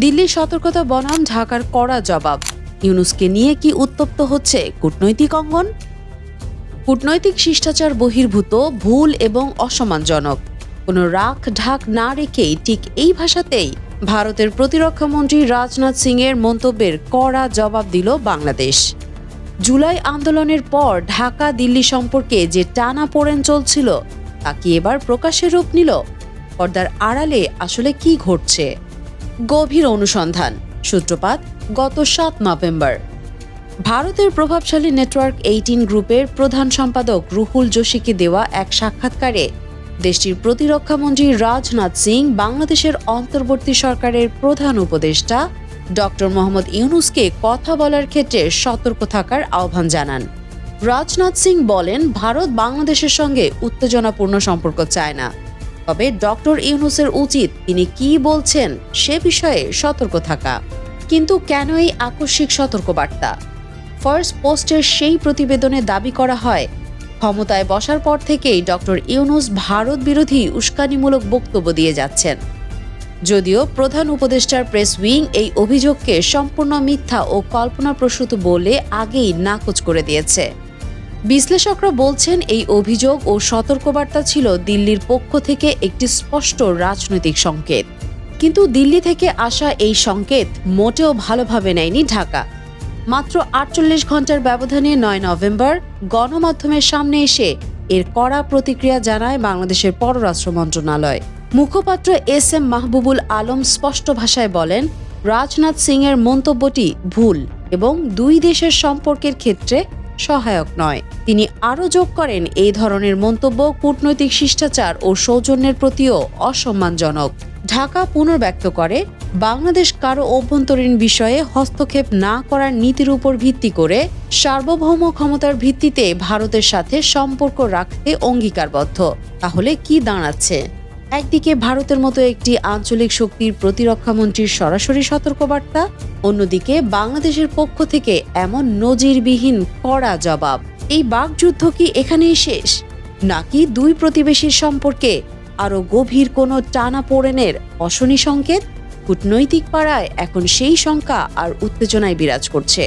দিল্লির সতর্কতা বনাম ঢাকার কড়া জবাব। ইউনুসকে নিয়ে কি উত্তপ্ত হচ্ছে কূটনৈতিক অঙ্গন? কূটনৈতিক শিষ্টাচার বহির্ভূত, ভুল এবং অসম্মানজনক। কোনো রাখ ঢাক না রেখেই ঠিক এই ভাষাতেই ভারতের প্রতিরক্ষা মন্ত্রী রাজনাথ সিং এর মন্তব্যের কড়া জবাব দিল বাংলাদেশ। জুলাই আন্দোলনের পর ঢাকা দিল্লি সম্পর্কে যে টানা পোড়েন চলছিল, তা কি এবার প্রকাশের রূপ নিল? পর্দার আড়ালে আসলে কি ঘটছে? গভীর অনুসন্ধান। সূত্রপাত, গত সাত নভেম্বর। ভারতের প্রভাবশালী নেটওয়ার্ক এইটিন গ্রুপের প্রধান সম্পাদক রুহুল যোশীকে দেওয়া এক সাক্ষাৎকারে দেশটির প্রতিরক্ষামন্ত্রী রাজনাথ সিং, বাংলাদেশের অন্তর্বর্তী সরকারের প্রধান উপদেষ্টা ডক্টর মোহাম্মদ ইউনুসকে কথা বলার ক্ষেত্রে সতর্ক থাকার আহ্বান জানান। রাজনাথ সিং বলেন, ভারত বাংলাদেশের সঙ্গে উত্তেজনাপূর্ণ সম্পর্ক চায় না। তবে ডক্টর ইউনুসের উচিত তিনি কি বলছেন সে বিষয়ে সতর্ক থাকা। কিন্তু কেন এই আকস্মিক সতর্কবার্তা? ফার্স্ট পোস্টের সেই প্রতিবেদনে দাবি করা হয়, ক্ষমতায় বসার পর থেকেই ডক্টর ইউনুস ভারত বিরোধী উস্কানিমূলক বক্তব্য দিয়ে যাচ্ছেন। যদিও প্রধান উপদেষ্টার প্রেস উইং এই অভিযোগকে সম্পূর্ণ মিথ্যা ও কল্পনাপ্রসূত বলে আগেই নাকচ করে দিয়েছে। বিশ্লেষকরা বলছেন এই অভিযোগ ও সতর্কবার্তা ছিল দিল্লির পক্ষ থেকে একটি স্পষ্ট রাজনৈতিক সংকেত। কিন্তু দিল্লি থেকে আসা এই সংকেত মোটেও ভালোভাবে নেয়নি ঢাকা। মাত্র আটচল্লিশ ঘণ্টার ব্যবধানে নয় নভেম্বর গণমাধ্যমের সামনে এসে এর কড়া প্রতিক্রিয়া জানায় বাংলাদেশের পররাষ্ট্র মন্ত্রণালয়। মুখপাত্র এস এম মাহবুবুল আলম স্পষ্ট ভাষায় বলেন, রাজনাথ সিং এর মন্তব্যটি ভুল এবং দুই দেশের সম্পর্কের ক্ষেত্রে সহায়ক নয়। তিনি আরও যোগ করেন, এই ধরনের মন্তব্য কূটনৈতিক শিষ্টাচার ও সৌজন্যের প্রতিও অসম্মানজনক। ঢাকা পুনর্ব্যক্ত করে, বাংলাদেশ কারও অভ্যন্তরীণ বিষয়ে হস্তক্ষেপ না করার নীতির উপর ভিত্তি করে সার্বভৌম ক্ষমতার ভিত্তিতে ভারতের সাথে সম্পর্ক রাখতে অঙ্গীকারবদ্ধ। তাহলে কি দাঁড়াচ্ছে? একদিকে ভারতের মতো একটি আঞ্চলিক শক্তির প্রতিরক্ষামন্ত্রীর সরাসরি সতর্কবার্তা, অন্যদিকে বাংলাদেশের পক্ষ থেকে এমন নজিরবিহীন কড়া জবাব। এই বাকযুদ্ধ কি এখানেই শেষ? নাকি দুই প্রতিবেশীর সম্পর্কে আরও গভীর কোনো টানা পোড়েনের অশনি সংকেত? কূটনৈতিক পাড়ায় এখন সেই শঙ্কা আর উত্তেজনায় বিরাজ করছে।